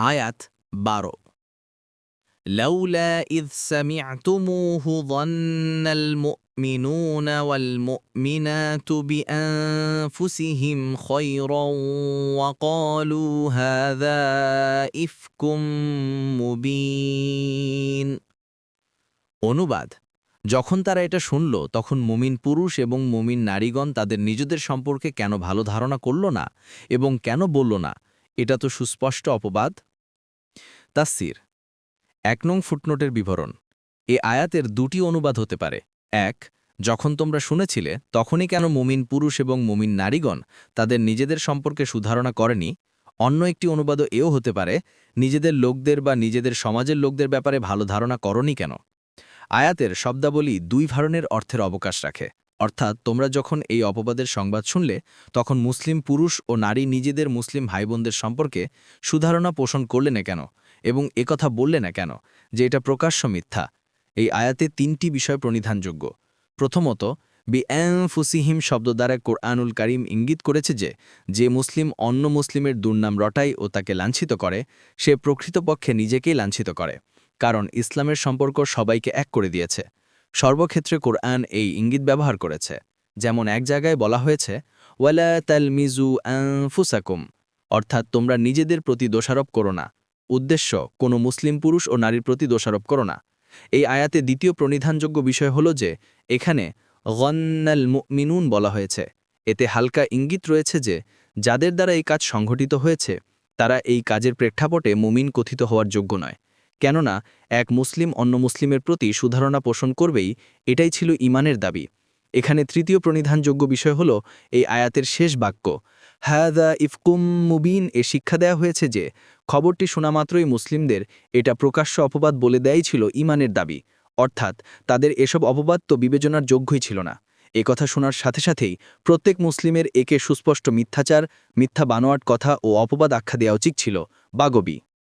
আয়াত বারো لولا إذ سمعتموه ظن المؤمنون والمؤمنات بأنفسهم خيرا وقالوا هذا إفك مبين অনুবাদ যখন তারা এটা শুনল তখন মুমিন পুরুষ এবং মুমিন নারীগণ তাদের নিজেদের সম্পর্কে কেন ভালো ধারণা করল না এবং কেন বলল না এটা তো সুস্পষ্ট অপবাদ তাসির এক নং ফুটনোটের বিবরণ। এ আয়াতের দুটি অনুবাদ হতে পারে। এক, যখন তোমরা শুনেছিলে, তখনই কেন মুমিন পুরুষ এবং মুমিন নারীগণ তাদের নিজেদের সম্পর্কে সুধারণা করেনি? অন্য একটি অনুবাদও এও হতে পারে, নিজেদের লোকদের বা নিজেদের সমাজের লোকদের ব্যাপারে ভালো ধারণা করনি কেন? আয়াতের শব্দাবলী দুই ধরনের অর্থের অবকাশ রাখে। অর্থাৎ তোমরা যখন এই অপবাদের সংবাদ শুনলে, তখন মুসলিম পুরুষ ও নারী নিজেদের মুসলিম ভাইবোনদের সম্পর্কে সুধারণা পোষণ করলে না কেন? এবং একথা বললে না কেন যে এটা প্রকাশ্য মিথ্যা? এই আয়াতে তিনটি বিষয় প্রণিধানযোগ্য। প্রথমত বি ফুসিহিম শব্দ দ্বারা কোরআনুল করিম ইঙ্গিত করেছে যে যে মুসলিম অন্য মুসলিমের দুর্নাম রটাই ও তাকে লাঞ্ছিত করে, সে প্রকৃতপক্ষে নিজেকেই লাঞ্ছিত করে, কারণ ইসলামের সম্পর্ক সবাইকে এক করে দিয়েছে। সর্বক্ষেত্রে কোরআন এই ইঙ্গিত ব্যবহার করেছে। যেমন এক জায়গায় বলা হয়েছে, ওয়ালা তাল মিজু ফুসাকুম অর্থাৎ তোমরা নিজেদের প্রতি দোষারোপ করো না। উদ্দেশ্য, কোনো মুসলিম পুরুষ ও নারীর প্রতি দোষারোপ করো না। এই আয়াতে দ্বিতীয় প্রণিধানযোগ্য বিষয় হল যে, এখানে গন্নাল মিনুন বলা হয়েছে। এতে হালকা ইঙ্গিত রয়েছে যে, যাদের দ্বারা এই কাজ সংঘটিত হয়েছে, তারা এই কাজের প্রেক্ষাপটে মুমিন কথিত হওয়ার যোগ্য নয়। কেননা, এক মুসলিম অন্য মুসলিমের প্রতি সুধারণা পোষণ করবেই এটাই ছিল ইমানের দাবি। এখানে তৃতীয় প্রণিধানযোগ্য বিষয় হল এই আয়াতের শেষ বাক্য হায়াদা ইফকুম মুবিন, এ শিক্ষা দেয়া হয়েছে যে, খবরটি শোনামাত্রই মুসলিমদের এটা প্রকাশ্য অপবাদ বলে দেয়াই ছিল ইমানের দাবি। অর্থাৎ, তাদের এসব অপবাদ তো বিবেচনার যোগ্যই ছিল না। এ কথা শোনার সাথে সাথেই প্রত্যেক মুসলিমের একে সুস্পষ্ট মিথ্যাচার, মিথ্যা বানোয়াট কথা ও অপবাদ আখ্যা দেওয়া উচিত ছিল বাগবি